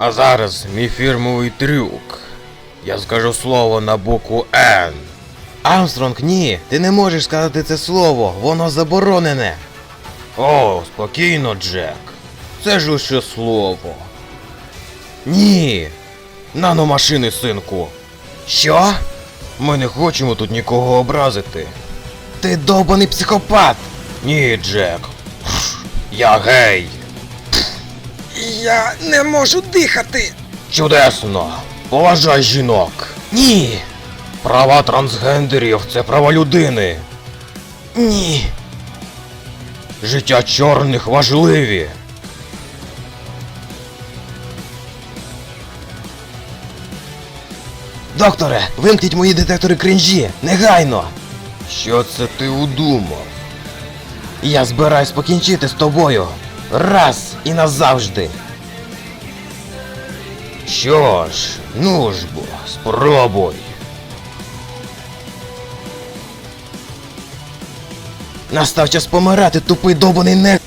А зараз мій фірмовий трюк. Я скажу слово на букву Н. Армстронг, ні, ти не можеш сказати це слово, воно заборонене. О, спокійно, Джек. Це ж лише слово. Ні. Наномашини, синку. Що? Ми не хочемо тут нікого образити. Ти довбаний психопат. Ні, Джек. Я гей. Я не можу дихати. Чудесно! Поважай жінок! Ні! Права трансгендерів це права людини! Ні. Життя чорних важливі! Докторе, вимкніть мої детектори крінжі! Негайно! Що це ти удумав? Я збираюсь покінчити з тобою. Раз і назавжди. Що ж, ну ж бо, спробуй. Настав час помирати, тупий добаний не.